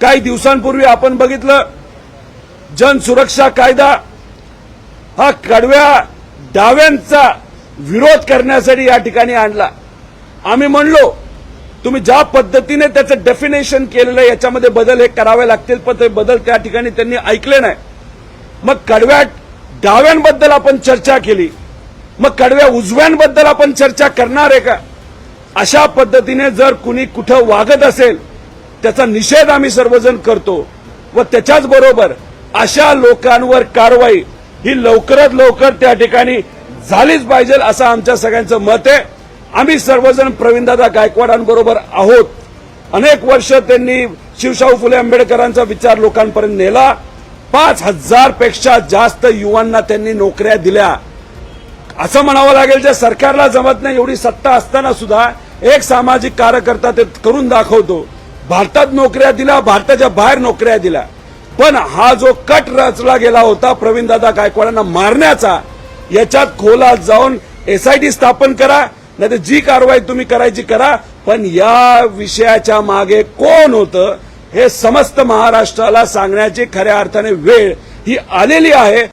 काही दिवसांपूर्वी आपण बघितलं जन सुरक्षा कायदा हा कडव्या डाव्यांचा विरोध करण्यासाठी या ठिकाणी आणला. आम्ही म्हणलो तुम्ही ज्या पद्धतीने त्याचं डेफिनेशन केलेलं आहे याच्यामध्ये बदल हे करावे लागतील पण ते बदल त्या ठिकाणी त्यांनी ऐकले नाही. मग कडव्या डाव्यांबद्दल आपण चर्चा केली. मग कडव्या उजव्यांबद्दल आपण चर्चा करणार आहे का? अशा पद्धतीने जर कुणी कुठं वागत असेल त्याचा निषेध आम्ही सर्वजण करतो. व त्याच्याच बरोबर अशा लोकांवर कारवाई ही लवकरात लवकर त्या ठिकाणी झालीच पाहिजे असं आमच्या सगळ्यांचं मत आहे. आम्ही सर्वजण प्रवीणदादा गायकवाडांबरोबर आहोत. अनेक वर्ष त्यांनी शिवशाहू फुले आंबेडकरांचा विचार लोकांपर्यंत नेला. पाच हजारपेक्षा जास्त युवांना त्यांनी नोकऱ्या दिल्या. असं म्हणावं लागेल जे सरकारला जमत नाही एवढी सत्ता असताना सुद्धा एक सामाजिक कार्यकर्ता ते करून दाखवतो. भारतात नोकऱ्या दिल्या भारताच्या बाहेर नोकऱ्या दिल्या. पण हा जो कट रचला गेला होता प्रवीणदादा गायकवाडांना मारण्याचा याच्यात खोलात जाऊन एसआयटी स्थापन करा नाही तर जी कारवाई तुम्ही करायची करा पण या विषयाच्या मागे कोण होतं हे समस्त महाराष्ट्राला सांगण्याची खऱ्या अर्थाने वेळ ही आलेली आहे.